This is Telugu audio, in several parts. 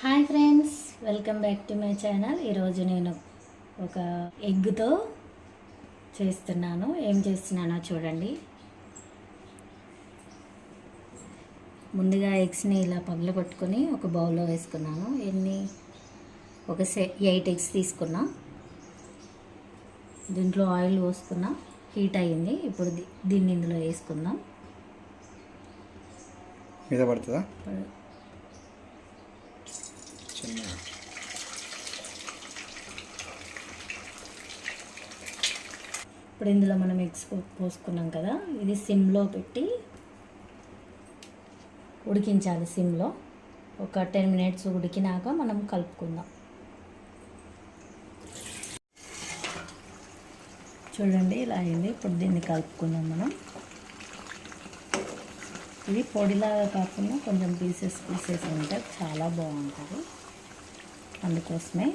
Hi friends welcome back to my channel. ఈరోజు నేను ఒక ఎగ్తో చేస్తున్నాను. ఏం చేస్తున్నానో చూడండి. ముందుగా ఎగ్స్ని ఇలా పగల పట్టుకొని ఒక బౌల్లో వేసుకున్నాను. ఎన్ని? ఒక సె ఎయిట్ ఎగ్స్ తీసుకున్నా. దీంట్లో ఆయిల్ పోసుకున్నా. హీట్ అయ్యింది. ఇప్పుడు దీన్ని ఇందులో వేసుకుందాం. మీద పడుతుందా? ఇప్పుడు ఇప్పుడు ఇందులో మనం ఎగ్స్ పోసుకున్నాం కదా ఇది సిమ్లో పెట్టి ఉడికించాలి సిమ్లో. ఒక టెన్ మినిట్స్ ఉడికినాక మనం కలుపుకుందాం. చూడండి ఇలా అయింది. ఇప్పుడు దీన్ని కలుపుకుందాం మనం. ఇది పొడిలాగా కాకుండా కొంచెం పీసెస్ పీసెస్ ఉంటే చాలా బాగుంటుంది. అందుకోసమే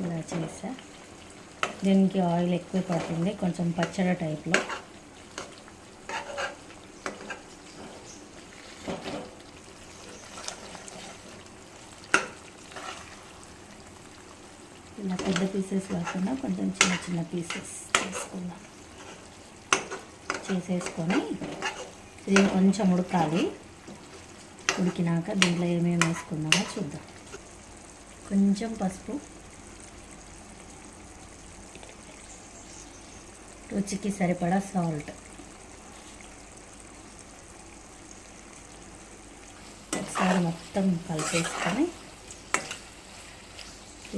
ఇలా చేసా దీనికి ఆయిల్ ఎక్కువ పడుతుంది కొంచెం పచ్చడి టైప్లో. ఇలా పెద్ద పీసెస్ కాకుండా కొంచెం చిన్న చిన్న పీసెస్ తీసుకుందాం చేసేసుకొని ఇది కొంచెం ఉడకాలి. ఉడికినాక దీంట్లో ఏమేమి వేసుకుందామో చూద్దాం. కొంచెం పసుపు. రుచికి సరిపడా సాల్ట్. ఒకసారి మొత్తం కలిపేసుకొని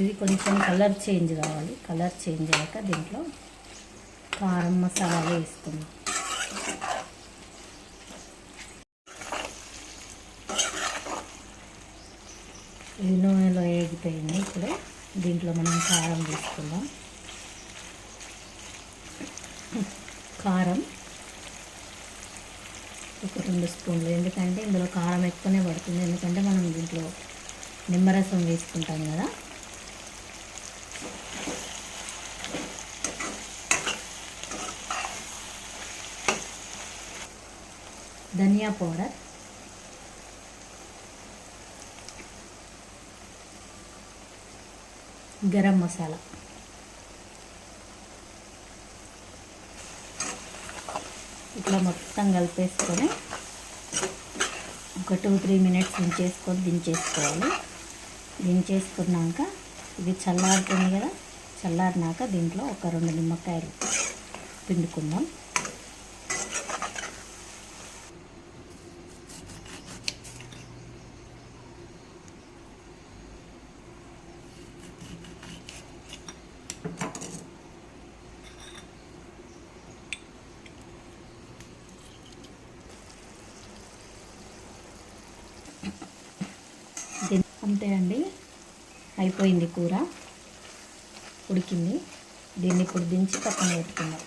ఇది కొంచెం కలర్ చేంజ్ కావాలి. కలర్ చేంజ్ అయ్యాక దీంట్లో కారం మసాలా వేసుకుందాం ఇది నూనెలో వేగిపోయింది ఇప్పుడు దీంట్లో మనం కారం వేసుకుందాం. కారం ఒక రెండు స్పూన్లు ఎందుకంటే ఇందులో కారం ఎక్కువనే పడుతుంది. ఎందుకంటే మనం దీంట్లో నిమ్మరసం వేసుకుంటాం కదా. ధనియా పౌడర్ గరం మసాలా. ఇట్లా మొత్తం కలిపేసుకొని ఒక టూ త్రీ మినిట్స్ దించేసుకొని దించేసుకోవాలి. దించేసుకున్నాక ఇది చల్లారుతుంది కదా చల్లారినాక దీంట్లో ఒక రెండు నిమ్మకాయలు పిండుకుందాం. అంతే అండి అయిపోయింది కూర. ఉడికింది. దీన్ని ఇప్పుడు దించి పక్కన పెట్టుకుందాం.